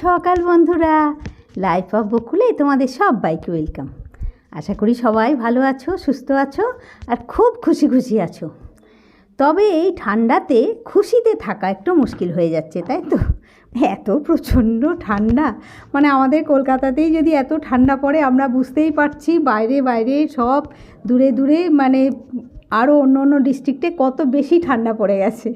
সকাল বন্ধুরা। Life of বকুলে তোমাদের সবাইকে ওয়েলকাম আশা করি সবাই ভালো আছো, সুস্থ আছো, আর খুব খুশি খুশি আছো। তবে এই ঠান্ডাতে খুশিতে থাকা একটু মুশকিল হয়ে যাচ্ছে, তাই তো? এত প্রচণ্ড ঠান্ডা। মানে আমাদের কলকাতাতেই যদি এত ঠান্ডা পড়ে, আমরা বুঝতেই পারছি বাইরে বাইরে সব দূরে দূরে মানে আরও অন্য অন্য ডিস্ট্রিক্টে কত বেশি ঠান্ডা পড়ে গেছে।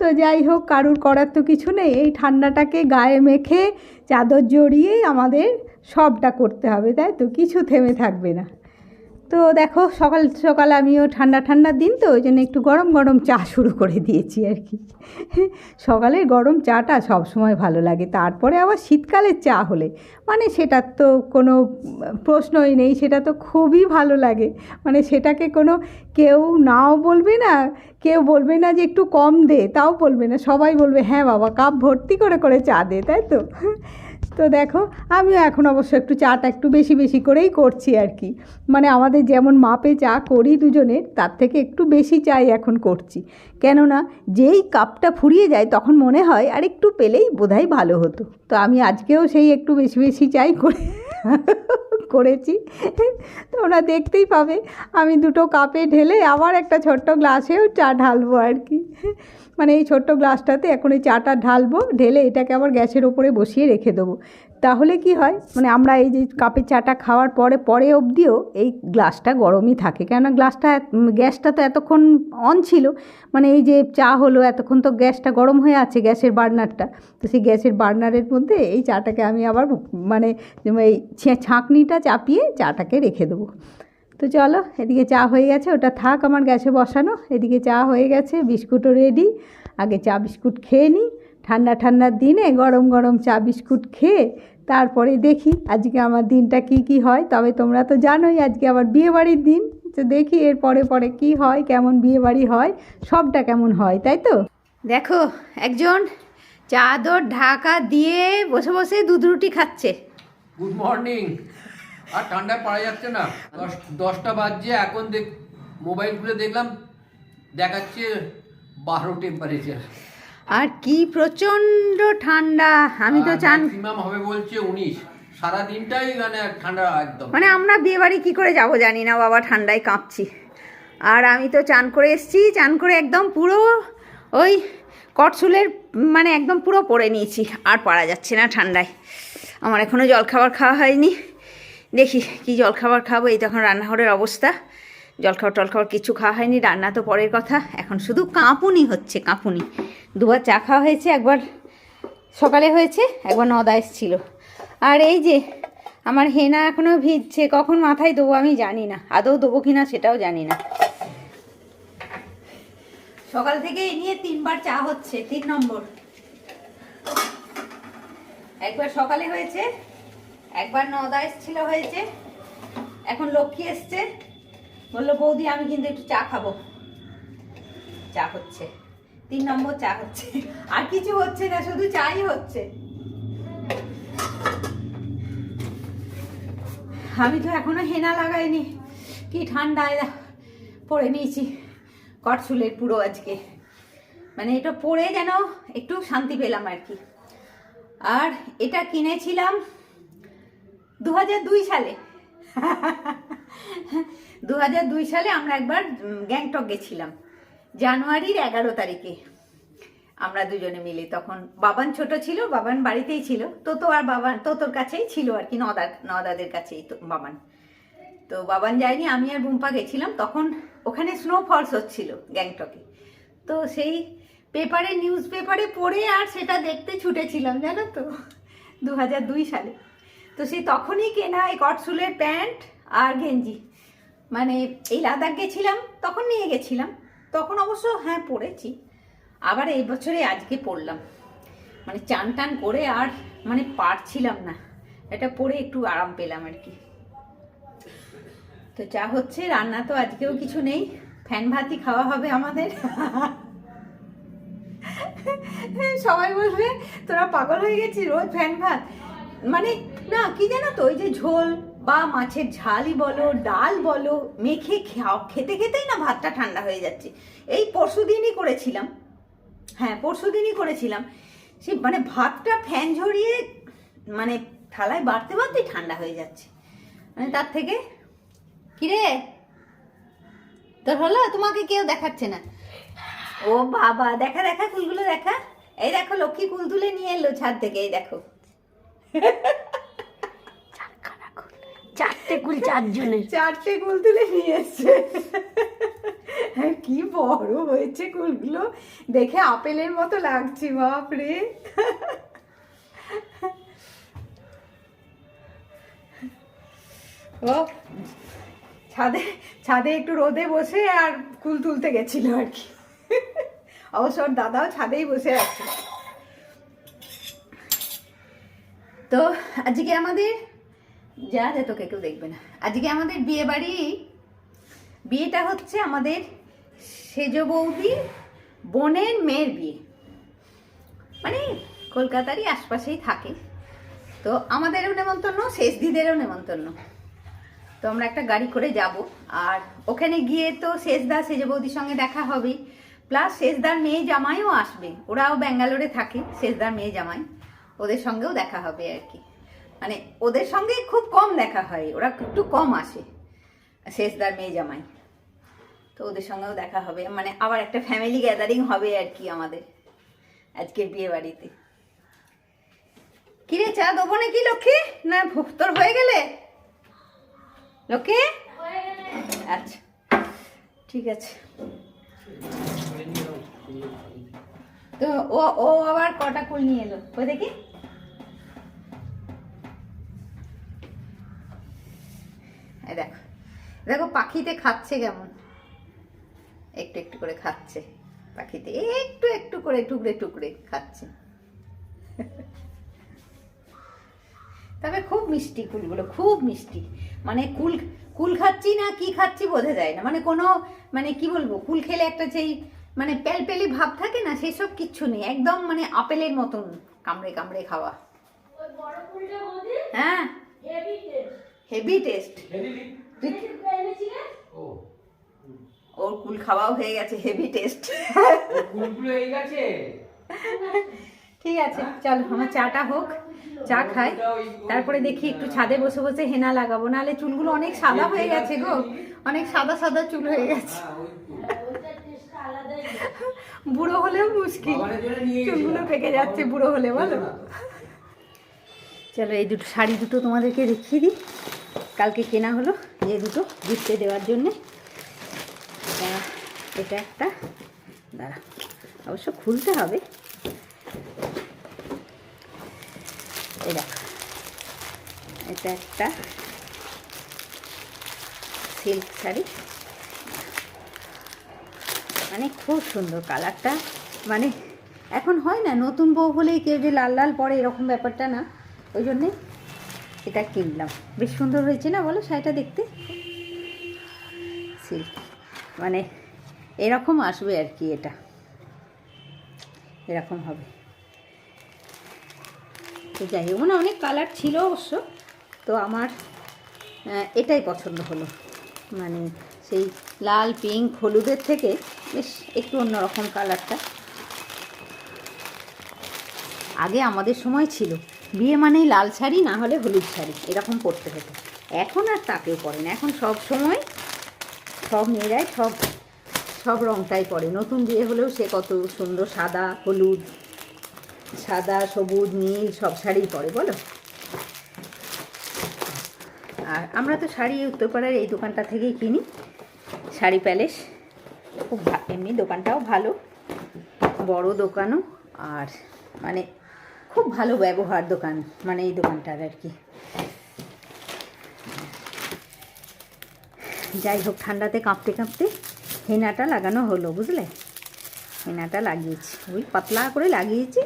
তো যাই হোক, কারুর করার তো কিছু নেই। এই ঠান্ডাটাকে গায়ে মেখে চাদর জড়িয়ে আমাদের সবটা করতে হবে, তাই তো? কিছু থেমে থাকবে না। তো দেখো, সকাল সকাল আমিও ঠান্ডা ঠান্ডার দিন তো, ওই জন্য একটু গরম গরম চা শুরু করে দিয়েছি আর কি। সকালের গরম চাটা সব সময় ভালো লাগে, তারপরে আবার শীতকালের চা হলে। মানে সেটার তো কোনো প্রশ্নই নেই, সেটা তো খুবই ভালো লাগে। মানে সেটাকে কোনো কেউ নাও বলবে না, কেউ বলবে না যে একটু কম দে, তাও বলবে না। সবাই বলবে হ্যাঁ বাবা, কাপ ভর্তি করে করে চা দে। তাই তো? তো দেখো, আমিও এখন অবশ্য একটু চাটা একটু বেশি বেশি করেই করছি আর কি। মানে আমাদের যেমন মাপে চা করি দুজনের, তার থেকে একটু বেশি চাই এখন করছি। কেননা, যেই কাপটা ফুরিয়ে যায় তখন মনে হয় আর একটু পেলেই বোধহয় ভালো হতো। তো আমি আজকেও সেই একটু বেশি বেশি চাই করে করেছি। তোমরা দেখতেই পাবে, আমি দুটো কাপে ঢেলে আবার একটা ছোট্ট গ্লাসেও চা ঢালবো আর কি। মানে এই ছোট্ট গ্লাসটাতে এখন এই চাটা ঢালবো, ঢেলে এটাকে আবার গ্যাসের ওপরে বসিয়ে রেখে দেবো। তাহলে কি হয়? মানে আমরা এই যে কাপের চাটা খাওয়ার পরে পরে অবধিও এই গ্লাসটা গরমই থাকে। কেননা গ্লাসটা গ্যাসটা তো এতক্ষণ অন ছিল। মানে এই যে চা হলো, এতক্ষণ তো গ্যাসটা গরম হয়ে আছে গ্যাসের বার্নারটা। তো সেই গ্যাসের বার্নারের মধ্যে এই চাটাকে আমি আবার মানে এই ছাঁকনিটা চাপিয়ে চাটাকে রেখে দেবো। তো চলো এদিকে চা হয়ে গেছে ওটা থাক আমার গ্যাসে বসানো। এদিকে চা হয়ে গেছে বিস্কুটও রেডি আগে চা বিস্কুট খেয়ে নিই ঠান্ডা ঠান্ডার দিনে গরম গরম চা বিস্কুট খেয়ে তারপরে দেখি আজকে আমার দিনটা কি কি হয়। তবে তোমরা তো জানোই আজকে আবার বিয়েবাড়ির দিন। তো দেখি এর পরে পরে কি হয় কেমন বিয়েবাড়ি হয় সবটা কেমন হয় তাই তো? দেখো একজন চাদর ঢাকা দিয়ে বসে বসে দুধ রুটি খাচ্ছে। গুড মর্নিং আর ঠান্ডায় পারা যাচ্ছে না। দশ দশটা বাজছে এখন দেখ মোবাইল খুলে দেখলাম দেখাচ্ছে বারো টেম্পারেচার আর কি প্রচণ্ড ঠান্ডা আমি তো চান হবে বলছে উনিশ। সারা দিনটাই মানে ঠান্ডা একদম। মানে আমরা বিয়ে বাড়ি কী করে যাব জানি না বাবা ঠান্ডায় কাঁপছি। আর আমি তো চান করে এসেছি চান করে একদম পুরো ওই কটসুলের মানে একদম পুরো পরে নিয়েছি আর পারা যাচ্ছে না ঠান্ডায়। আমার এখনও জলখাবার খাওয়া হয়নি। দেখি কি জলখাবার খাব, এই তখন রান্নাঘরের অবস্থা। জলখাবার টলখাবার কিছু খাওয়া হয়নি, রান্না তো পরের কথা। এখন শুধু কাঁপুনি হচ্ছে, কাঁপুনি। দুবার চা খাওয়া হয়েছে, একবার সকালে হয়েছে, একবার নদা এসেছিল। আর এই যে আমার হেনা এখনও ভিজছে, কখন মাথায় দেবো আমি জানি না, আদৌ দেবো কি না সেটাও জানি না। সকাল থেকে এই নিয়ে তিনবার চা হচ্ছে, তিন নম্বর। একবার সকালে হয়েছে একবার নদা এসেছিল হয়েছে। এখন লক্ষ্মী এসছে। বলল, বৌদি, আমি কিন্তু একটু চা খাব। চা হচ্ছে। তিন নম্বর চা হচ্ছে। আর কিছু হচ্ছে না, শুধু চাই হচ্ছে। আমি তো এখনও হেনা লাগাইনি। কি ঠান্ডায় পরে নিয়েছি। কটসুলের পুরো আজকে। মানে এটা পরে যেন একটু শান্তি পেলাম আর কি। আর এটা কিনেছিলাম দু সালে। দু সালে আমরা একবার গ্যাংটক গেছিলাম। জানুয়ারির এগারো তারিখে আমরা দুজনে মিলে। তখন বাবান ছোট ছিল, বাবান বাড়িতেই ছিল। তোতো আর বাবান, তোতোর কাছেই ছিল আর কি, নদা, নদাদের কাছেই তো, বাবান। তো বাবান যায়নি, আমি আর বুম্পা গেছিলাম। তখন ওখানে স্নো ফলস হচ্ছিল গ্যাংটকে। তো সেই পেপারে নিউজ পেপারে পড়ে আর সেটা দেখতে ছুটেছিলাম, জানো তো? দু হাজার দুই সালে। তো সেই তখনই কেনা এই কটসুলের প্যান্ট আর গেঞ্জি। মানে এই লাদাখ গেছিলাম, তখন নিয়ে গেছিলাম, তখন অবশ্য হ্যাঁ পড়েছি আবার এই বছরে আজকে পড়লাম মানে চান টান করে আর মানে পারছিলাম না। এটা পরে একটু আরাম পেলাম আর কি। তো যা হচ্ছে, রান্না তো আজকেও কিছু নেই। ফ্যান ভাতই খাওয়া হবে আমাদের। সবাই বলবে, তোরা পাগল হয়ে গেছি রোজ ফ্যান ভাত। মানে না কি জানো তো ওই যে ঝোল বা মাছের ঝালই বলো ডাল বলো মেখে খাও খেতে খেতেই না ভাতটা ঠান্ডা হয়ে যাচ্ছে। এই পরশু দিনই করেছিলাম। হ্যাঁ পরশু দিনই করেছিলাম। সে মানে ভাতটা ফ্যান ঝরিয়ে মানে থালায় বাড়তে বাড়তেই ঠান্ডা হয়ে যাচ্ছে। মানে তার থেকে কিরে? তোর হলো? তোমাকে কেউ দেখাচ্ছে না। ও বাবা দেখা দেখা কুলগুলো দেখা। এই দেখো লক্ষ্মী কুল তুলে নিয়ে এলো ছাদ থেকে এই দেখো। চারটে কুল চারজনের। চারটে কুল তুলে নিয়ে হ্যাঁ, কি বড় হয়েছে কুলগুলো দেখে আপেলের মতো লাগছে বাপরে ও ছাদে ছাদে একটু রোদে বসে আর কুল তুলতে গেছিল আর কি। অবশ্য দাদাও ছাদেই বসে আছে। তো আজকে আমাদের, যা যা তোকে কেউ দেখবে না। আজকে আমাদের বিয়ে বাড়ি, বিয়েটা হচ্ছে আমাদের সেজ বৌদি বোনের মেয়ের বিয়ে। মানে কলকাতারই আশপাশেই থাকে। তো আমাদেরও নেমন্তন্ন, শেষ দিদেরও নেমন্তন্ন। তো আমরা একটা গাড়ি করে যাব। আর ওখানে গিয়ে তো শেষদা সেজ বৌদির সঙ্গে দেখা হবে। প্লাস শেষদার মেয়ে জামাইও আসবে। ওরাও ব্যাঙ্গালোরে থাকে, শেষদার মেয়ে জামাই। ওদের সঙ্গেও দেখা হবে আর কি। মানে ওদের সঙ্গে খুব কম দেখা হয়, ওরা একটু কম আসে। শেষদার মেয়ে জামাই। তো ওদের সঙ্গেও দেখা হবে। মানে আবার একটা ফ্যামিলি গ্যাদারিং হবে আর কি আমাদের আজকের বিয়ে বাড়িতে। কিরে, চা দেবো নাকি লক্ষ্মী? না তোর হয়ে গেলে? লক্ষ্মী? আচ্ছা ঠিক আছে। তো ও ও আবার কটা কুল নিয়ে এলো? ওই দেখি? এই দেখো। দেখো পাখিতে খাচ্ছে কেমন? একটু একটু করে খাচ্ছে পাখিতে। একটু একটু করে টুকরে টুকরে খাচ্ছে। তবে খুব মিষ্টি কুলগুলো খুব মিষ্টি। মানে কুল কুল খাচ্ছি না কি খাচ্ছি বোঝা যায় না। মানে কোনো মানে কি বলব কুল খেলে একটা যেই মানে প্যালপেলি ভাব থাকে না সেই সব কিচ্ছু নেই। একদম মানে আপেলের মতন কামড়ে কামড়ে খাওয়া। হ্যাঁ। হেভি টেস্ট ওর কুল খাওয়াও হয়ে গেছে হেভি টেস্ট গেছে? ঠিক আছে চল আমার চাটা হোক চা খাই। তারপরে দেখি একটু ছাদে বসে বসে হেনা লাগাবো। নাহলে চুলগুলো অনেক সাদা হয়ে গেছে গো। অনেক সাদা সাদা চুল হয়ে গেছে। হ্যাঁ, তো। বুড়ো হলেও মুশকিল। চুলগুলো পেকে যাচ্ছে বুড়ো হলে বলো। চলো এই দুটো শাড়ি দুটো তোমাদেরকে দেখিয়ে দিই। কালকে কেনা হলো যে দুটো গিফটে দেওয়ার জন্যে। এটা- এটা একটা, দাঁড়া, অবশ্য খুলতে হবে। এই এটা একটা সিল্ক শাড়ি। মানে খুব সুন্দর কালারটা। মানে এখন হয় না, নতুন বউ হলেই কেউ যে লাল লাল পরে এরকম ব্যাপারটা না। ওই জন্যে এটা কিনলাম। বেশ সুন্দর হয়েছে না বলো শাড়িটা দেখতে? সিল্ক মানে এরকম আসবে আর কি এটা। এরকম হবে। তো যাই হোক মানে অনেক কালার ছিল অবশ্য। তো আমার এটাই পছন্দ হলো। মানে সেই লাল পিঙ্ক হলুদের থেকে বেশ একটু অন্যরকম কালারটা আগে আমাদের সময় ছিল। বিয়ে মানেই লাল শাড়ি, না হলে হলুদ শাড়ি। এরকম পরতে হতো। এখন আর তাকেও পরে না। এখন সব সময় সব মেয়েরাই সব সব রঙটাই পরে। নতুন বিয়ে হলেও সে কত সুন্দর সাদা, হলুদ, সাদা, সবুজ, নীল, সব শাড়ি পরে, বলো? আর আমরা তো শাড়ি উত্তরপাড়ার এই দোকানটা থেকেই কিনি। শাড়ি প্যালেস। খুব এমনি দোকানটাও ভালো, বড় দোকানও। আর মানে খুব ভালো ব্যবহার দোকান মানে এই দোকানটার আর কি। যাই হোক, ঠান্ডাতে কাঁপতে কাঁপতে হেনাটা লাগানো হলো, বুঝলে? হেনাটা লাগিয়েছি। ওই পাতলা করে লাগিয়েছি,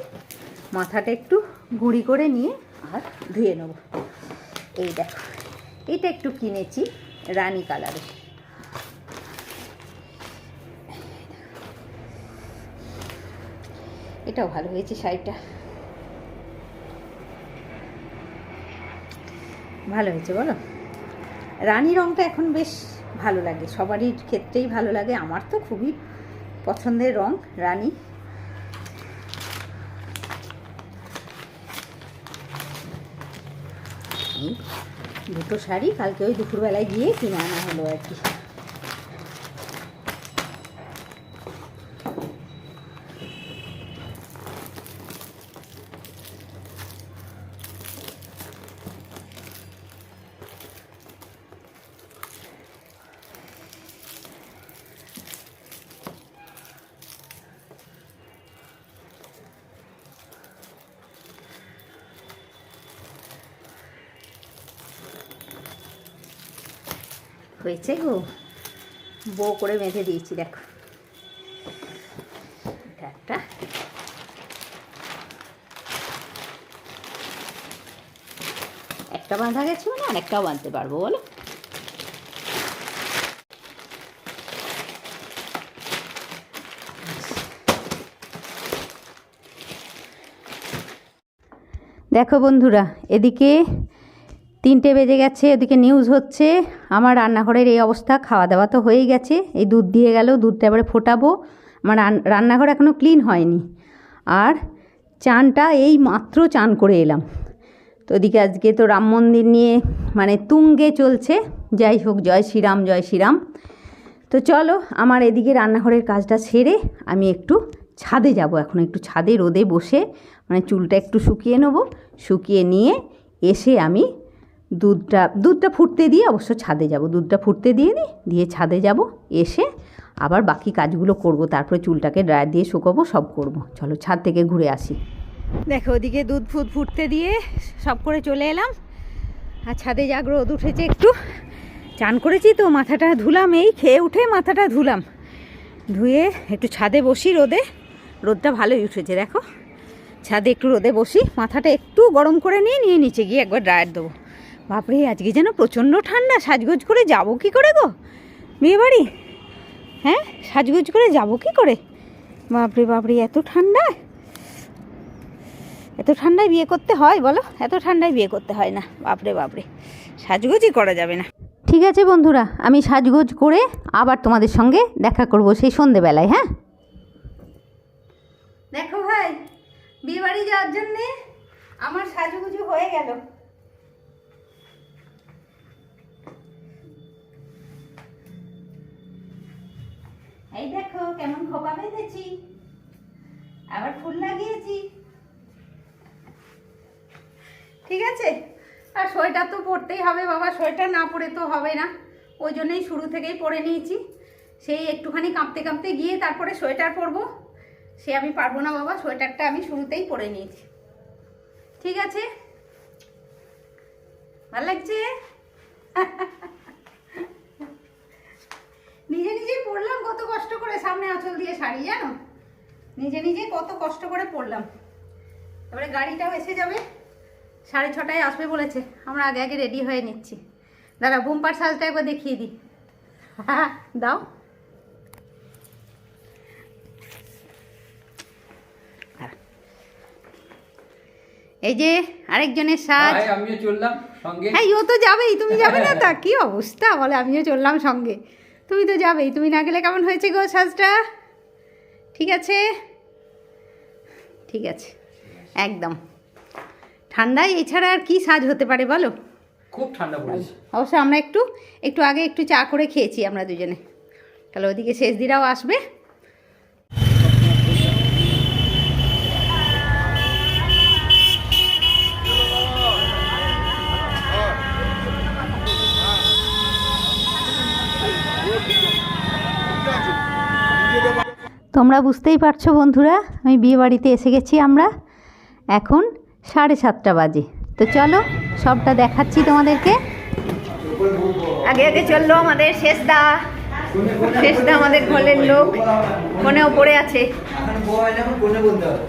মাথাটা একটু গুঁড়ি করে নিয়ে আর ধুয়ে নেব। এই দেখো, এটা একটু কিনেছি রানী কালারের। এটাও ভালো হয়েছে শাড়িটা। ভালো হয়েছে, বলো? রানী রঙটা এখন বেশ ভালো লাগে, সবারই ক্ষেত্রেই ভালো লাগে, আমার তো খুবই পছন্দের রং রানী। দুটো শাড়ি কালকে ওই দুপুরবেলায় গিয়ে কিনে আনা হলো আর কি। হয়েছে গো। বো করে বেঁধে দিয়েছি, দেখো। একটা। একটা বাঁধা গেছে মানে আরেকটাও বাঁধতে পারব, বলো? দেখো বন্ধুরা, এদিকে তিনটে বেজে গেছে, এদিকে নিউজ হচ্ছে। আমার রান্নাঘরের এই অবস্থা খাওয়া দাওয়া তো হয়ে গেছে। এই দুধ দিয়ে গেল দুধটা এবারে ফোটাবো। আমার রান- রান্নাঘর এখনও ক্লিন হয়নি। আর চানটা এই মাত্র চান করে এলাম। তো ওদিকে আজকে তো রাম মন্দির নিয়ে মানে তুঙ্গে চলছে। যাই হোক, জয় শ্রীরাম জয় শ্রীরাম। তো চলো, আমার এদিকে রান্নাঘরের কাজটা সেরে আমি একটু ছাদে যাব। এখন একটু ছাদে রোদে বসে মানে চুলটা একটু শুকিয়ে নেব। শুকিয়ে নিয়ে এসে আমি দুধটা দুধটা ফুটতে দিয়ে অবশ্য ছাদে যাব। দুধটা ফুটতে দিয়ে দিই দিয়ে ছাদে যাব, এসে আবার বাকি কাজগুলো করব। তারপরে চুলটাকে ড্রায়ার দিয়ে শুকাবো, সব করব। চলো ছাদ থেকে ঘুরে আসি। দেখো, ওদিকে দুধ ফুট, ফুটতে দিয়ে সব করে চলে এলাম। আর ছাদে যাক রোদ উঠেছে একটু। চান করেছি তো, মাথাটা ধুলাম, এই খেয়ে উঠে মাথাটা ধুলাম। ধুয়ে একটু ছাদে বসি রোদে। রোদটা ভালোই উঠেছে, দেখো। ছাদে একটু রোদে বসি, মাথাটা একটু গরম করে নিয়ে নিয়ে নিচে গিয়ে একবার ড্রায়ার দেবো। বাপরে আজকে যেন প্রচণ্ড ঠান্ডা। সাজগোজ করে যাব কি করে গো? মেয়ে বাড়ি হ্যাঁ সাজগোজ করে যাব কি করে? বাপরে বাপরে এত ঠান্ডা? এত ঠান্ডায় বিয়ে করতে হয় বলো? এত ঠান্ডায় বিয়ে করতে হয় না। বাপরে বাপরে সাজগোজই করা যাবে না। ঠিক আছে বন্ধুরা আমি সাজগোজ করে আবার তোমাদের সঙ্গে দেখা করব সেই সন্ধেবেলায় হ্যাঁ? দেখো ভাই বিয়ে বাড়ি যাওয়ার জন্যে আমার সাজুগুজু হয়ে গেল। এই দেখো কেমন খোপা বেঁধেছি। আবার ফুল লাগিয়েছি। ঠিক আছে? আর সোয়েটার তো পরতেই হবে বাবা সোয়েটার না পরে তো হবে না। ওই জন্যই শুরু থেকেই পরে নিয়েছি। সেই একটুখানি কাঁপতে কাঁপতে গিয়ে তারপরে সোয়েটার পরবো। সে আমি পারব না বাবা সোয়েটারটা আমি শুরুতেই পরে নিয়েছি। ঠিক আছে? ভালো লাগছে? নিজে নিজেই পড়লাম কত কষ্ট করে সামনে আঁচল দিয়ে শাড়ি জানো? নিজে নিজে কত কষ্ট করে পড়লাম। এবারে গাড়িটাও এসে যাবে। সাড়ে ছটায় আসবে বলেছে। আমরা আগে আগে রেডি হয়ে নিচ্ছি। দাদা বুম্পার সাজটা একবার দেখিয়ে দিই। হ্যাঁ দাও এই যে আরেকজনের সাজ। আমিও চললাম সঙ্গে। হ্যাঁ ও তো যাবেই। তুমি যাবে না তা? কি অবস্থা? বলে আমিও চললাম সঙ্গে। তুমি তো যাবেই তুমি না গেলে কেমন হয়েছে গো সাজটা? ঠিক আছে? ঠিক আছে একদম। ঠান্ডায় এছাড়া আর কি সাজ হতে পারে বলো? খুব ঠান্ডা পড়েছে। অবশ্য আমরা একটু একটু আগে একটু চা করে খেয়েছি আমরা দুজনে। তাহলে ওদিকে শেষ দিরাও আসবে। তোমরা বুঝতেই পারছ বন্ধুরা, আমি বিয়ে বাড়িতে এসে গেছি আমরা। এখন সাড়ে সাতটা বাজে। তো চলো, সবটা দেখাচ্ছি তোমাদেরকে। আগে আগে চলল আমাদের শেষদা। শেষদা আমাদের ঘরের লোক। ফোনেও পড়ে আছে।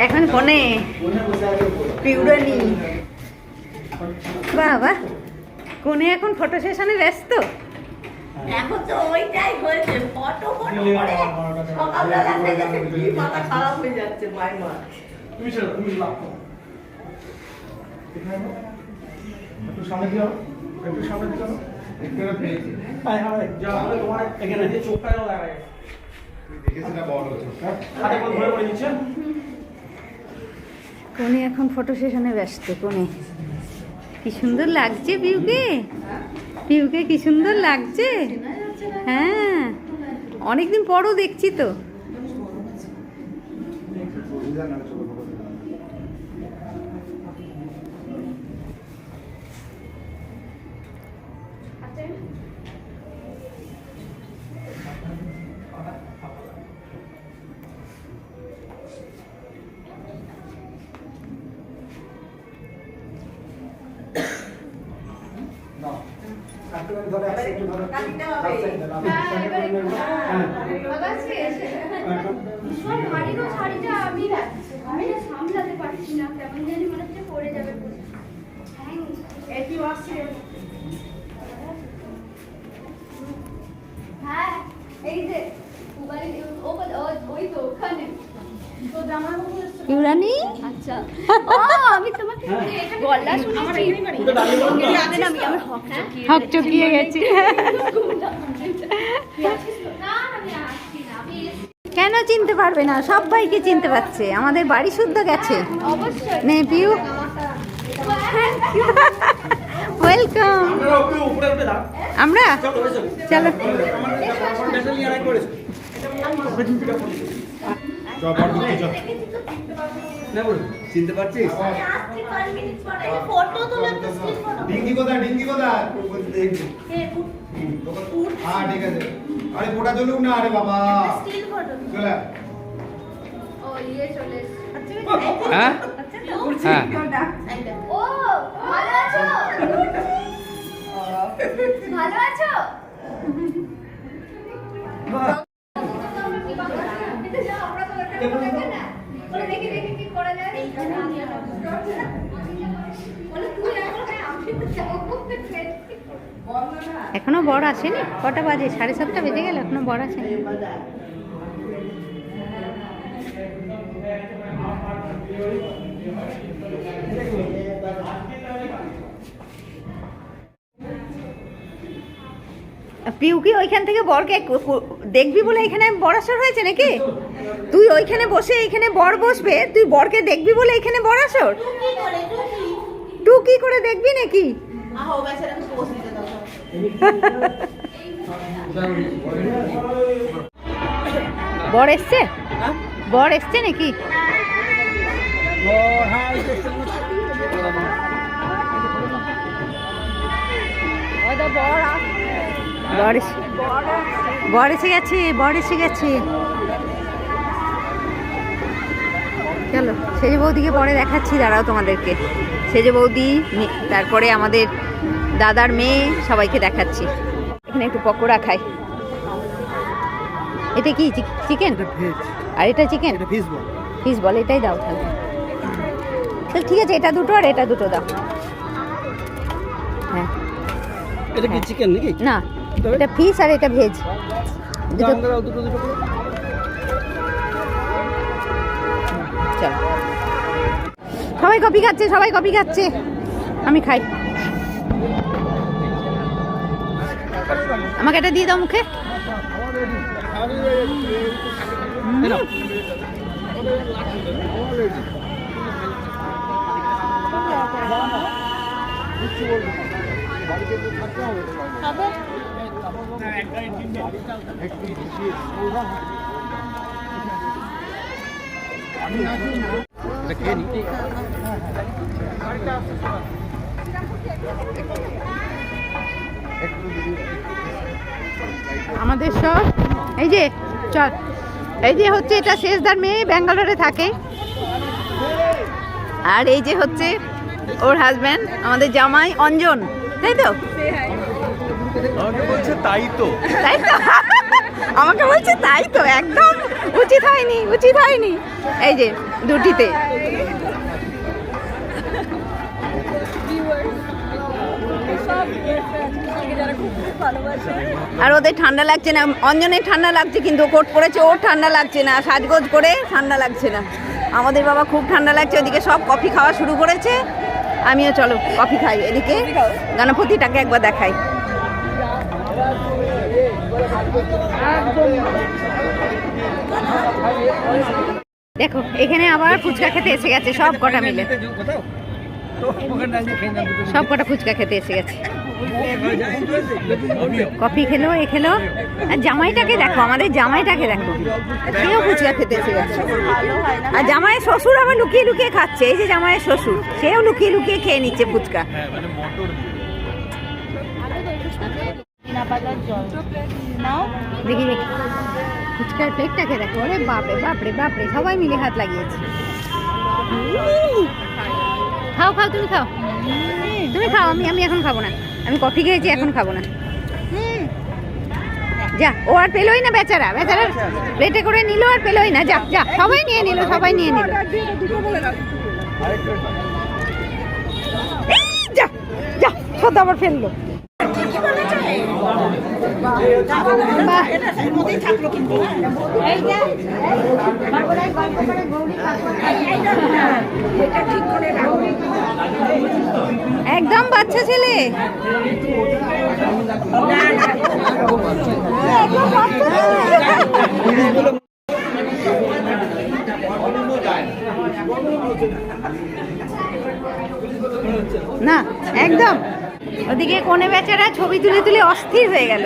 এখন ফোনে। পিউরানি। বাহ কোনে এখন ফটো সেশনে ব্যস্ত? এখন তো ওইটাই হয়েছে ফটো ফটো করে সকালবেলা থেকে কি মাথা খারাপ হয়ে যাচ্ছে মাই মা। তুমি তুমি লাভ করো। একটু সামনে একটু সামনে। হ্যাঁ, হ্যাঁ, তোমার এখানে। হ্যাঁ। কোনে এখন ফটো সেশনে ব্যস্ত কোনে? কি সুন্দর লাগছে পিউকে পিউকে কি সুন্দর লাগছে? হ্যাঁ। অনেকদিন পরও দেখছি তো। কাপড় আচ্ছা। আমি তোমাকে গলা শুনেছি। দুটো দাঁড়িয়ে বলো। না। জানেন আমি আমার হক চকিয়ে হক গেছে। কেন চিনতে পারবে না? সবাইকে চিনতে পারছে। আমাদের বাড়ি শুদ্ধ গেছে। অবশ্যই। নে পিউ ওয়েলকাম আমরা? চলো চিনতে পারছিস? ডিঙ্গি কোথায় ডিঙ্গি কোথায়? হ্যাঁ ঠিক আছে। আরে ফোটা চলুক না আরে বাবা। চলে ইয়ে। হ্যাঁ? হ্যাঁ। আসেনি? কটা বাজে? সাড়ে সাতটা বেজে গেল এখনও বড় আসেনি পিউ কি ওইখান থেকে বরকে দেখবি বলে এখানে বড়াসর হয়েছে নাকি? তুই ওইখানে বসে এখানে বর বসবে তুই বরকে দেখবি বলে এখানে টুকি তুই কি করে দেখবি নাকি? বর এসছে? বর এসছে নাকি? বর এসে গেছে, বর এসে গেছে। চলো সেজে বৌদিকে পরে দেখাচ্ছি, দাঁড়াও তোমাদেরকে। সেজে বৌদি তারপরে আমাদের দাদার মেয়ে সবাইকে দেখাচ্ছি। এখানে একটু পকোড়া খাই। এটা কি চিকেন? আর এটা চিকেন? ফিস বল এটাই দাও তাহলে। তাহলে ঠিক আছে এটা দুটো আর এটা দুটো দাও। হ্যাঁ। এটা কি হ্যাঁ। চিকেন নাকি? না এটা আর এটা ভেজ দুটো দুটো দুটো করে। সবাই কপি খাচ্ছে সবাই কপি খাচ্ছে। আমি খাই। আমাকে এটা দিয়ে দাও মুখে নি। আমাদের সব এই যে চল। এই যে হচ্ছে এটা শেষদার মেয়ে ব্যাঙ্গালোরে থাকে। আর এই যে হচ্ছে ওর হাজব্যান্ড আমাদের জামাই অঞ্জন তাই তো? আমাকে বলছে তাই তো। তাই তো? আমাকে বলছে তাই তো একদম উচিত হয়নি উচিত হয়নি। এই যে দুটিতে। আর ওদের ঠান্ডা লাগছে না, অঞ্জনের ঠান্ডা লাগছে কিন্তু কোট পরেছে, ওর ঠান্ডা লাগছে না, সাজগোজ করে ঠান্ডা লাগছে না। আমাদের বাবা খুব ঠান্ডা লাগছে, ওদিকে সব কফি খাওয়া শুরু করেছে। আমিও চলো কফি খাই, এদিকে গণপতিটাকে একবার দেখাই। দেখো, এখানে আবার ফুচকা খেতে এসে গেছে, সব কটা মিলে। সব কটা ফুচকা খেতে এসে গেছে। কফি খেলো, এ খেলো। আর জামাইটাকে দেখো, আমাদের জামাইটাকে দেখো। সেও ফুচকা খেতে আর জামাইয়ের শ্বশুর আবার লুকিয়ে লুকিয়ে খাচ্ছে। এই যে জামাইয়ের শ্বশুর, সেও লুকিয়ে লুকিয়ে খেয়ে নিচ্ছে ফুচকা। দেখি দেখি। ফুচকার প্লেটটাকে দেখো। বাপরে বাপরে বাপরে, সবাই মিলে হাত লাগিয়েছে। খাও খাও তুমি খাও। তুমি খাও আমি আমি এখন খাব না। আমি কফি খেয়েছি এখন খাব না। যা ও আর পেলোই না বেচারা বেচারা প্লেটে করে নিল আর পেলোই না। যা যা সবাই নিয়ে নিল সবাই নিয়ে নিল। যা যা সব আবার ফেলল। একদম বাচ্চা ছেলে। না একদম ওদিকে কোনে বেচারা ছবি তুলে তুলে অস্থির হয়ে গেল।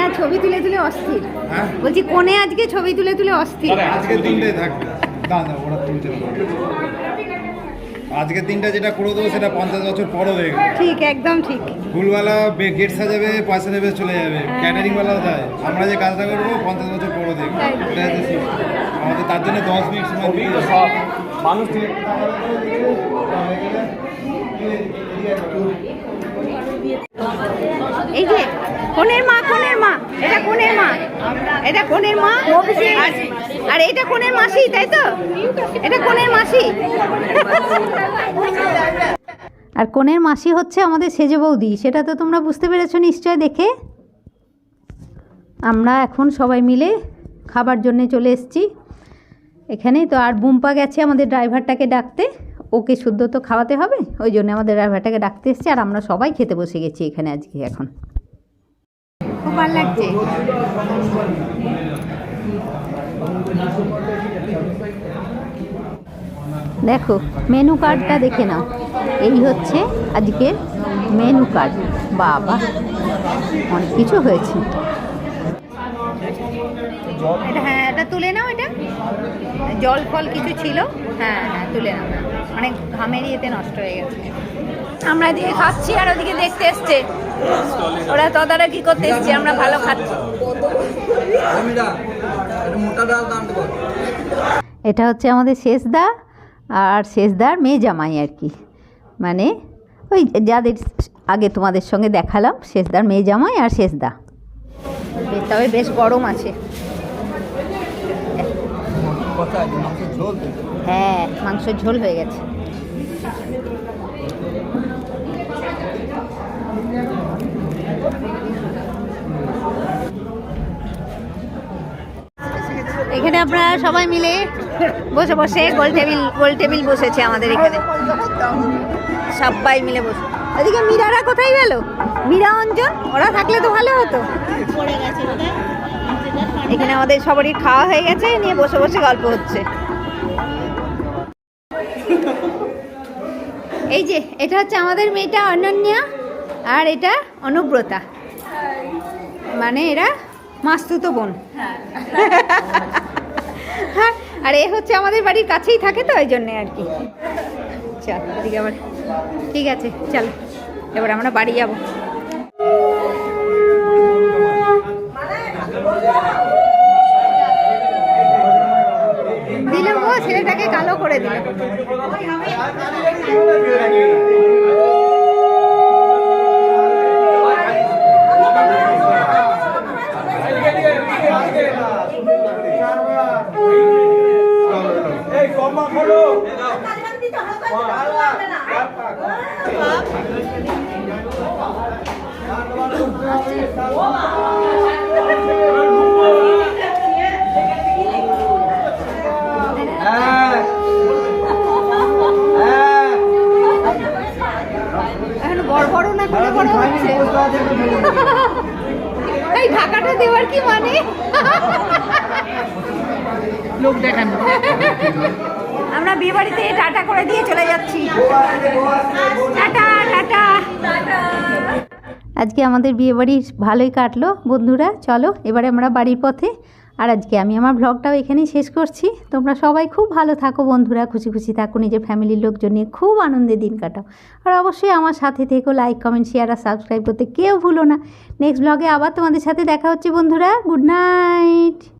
আর ছবি তুলে তুলে অস্থির। হ্যাঁ? বলছি কোনে আজকে ছবি তুলে তুলে অস্থির। আজকে থাকবে। দাদা ওরা তুলছে। না। আজকে দিনটা যেটা করে দেবো সেটা পঞ্চাশ বছর পরও দেখবে ঠিক একদম ঠিক। ফুলওয়ালা গেট সাজাবে পয়সা নেবে চলে যাবে। ক্যাটারিংওয়ালা ক্যাটারিং যায়। আমরা যে কাজটা করব পঞ্চাশ বছর পরও দেখবে। এটা হচ্ছে আমাদের তার জন্য দশ মিনিট সময় দিই সব মানুষ ঠিক এই যে, কোনের মা কোনের মা, এটা কোনের মা, এটা কোনের মা? আর এটা কোনের মাসি, তাই তো? এটা কোনের মাসি। আর কোনের মাসি হচ্ছে আমাদের সেজে বৌদি, সেটা তো তোমরা বুঝতে পেরেছ নিশ্চয় দেখে? আমরা এখন সবাই মিলে খাবার জন্যে চলে এসেছি। এখানেই তো আর বুম্পা গেছে আমাদের ড্রাইভারটাকে ডাকতে। ওকে শুদ্ধ তো খাওয়াতে হবে ওই জন্য আমাদের ড্রাইভারটাকে ডাকতে এসেছি আর আমরা সবাই খেতে বসে গেছি এখানে আজকে এখন। খুব ভালো লাগছে। দেখো মেনু কার্ডটা দেখে নাও। এই হচ্ছে আজকের মেনু কার্ড বাবা অনেক কিছু হয়েছে। এটা হ্যাঁ এটা তুলে নাও এটা। জল ফল কিছু ছিল? হ্যাঁ হ্যাঁ তুলে নাও। অনেক ঘামের ইয়েতে নষ্ট হয়ে গেছে। আমরা এদিকে খাচ্ছি আর ওদিকে দেখতে এসছে। ওরা তদারকি করতে এসছে আমরা ভালো খাচ্ছি। এটা হচ্ছে আমাদের শেষদা আর শেষদার মেয়ে জামাই আর কি। মানে ওই যাদের আগে তোমাদের সঙ্গে দেখালাম শেষদার মেয়ে জামাই আর শেষদা। তবে বেশ গরম আছে। হ্যাঁ মাংসের ঝোল হয়ে গেছে। এখানে আমরা সবাই মিলে বসে বসে গোল টেবিল গোল টেবিল বসেছে আমাদের এখানে। সবাই মিলে বসে। এদিকে মীরারা কোথায় গেল? মীরা অঞ্জন ওরা থাকলে তো ভালো হতো। এখানে আমাদের সবারই খাওয়া হয়ে গেছে নিয়ে বসে বসে গল্প হচ্ছে। এই যে এটা হচ্ছে আমাদের মেয়েটা অনন্যা আর এটা অনুব্রতা। মানে এরা মাস্তুতো বোন। হ্যাঁ, আর এ হচ্ছে আমাদের বাড়ির কাছেই থাকে তো ওই জন্যে আর কি। চল এদিকে আবার ঠিক আছে চল এবার আমরা বাড়ি যাব দিল গো কালো করে দিল। এই কম্মা খোলো এখন বড় বড় না করে বড় হচ্ছে এই ঢাকাটা দেওয়ার কি মানে লোক দেখানো আমরা বিয়ে বাড়িতে টাটা করে দিয়ে চলে যাচ্ছি টাটা টাটা আজকে আমাদের বিয়ে বাড়ি ভালোই কাটলো, বন্ধুরা। চলো, এবারে আমরা বাড়ির পথে। আর আজকে আমি আমার ব্লগটাও এখানেই শেষ করছি। তোমরা সবাই খুব ভালো থাকো, বন্ধুরা। খুশি খুশি থাকো, নিজের ফ্যামিলির লোকজন নিয়ে খুব আনন্দে দিন কাটাও। আর অবশ্যই আমার সাথে থেকো লাইক কমেন্ট শেয়ার আর সাবস্ক্রাইব করতে কেউ ভুলো না। নেক্সট ব্লগে আবার তোমাদের সাথে দেখা হচ্ছে, বন্ধুরা। Good night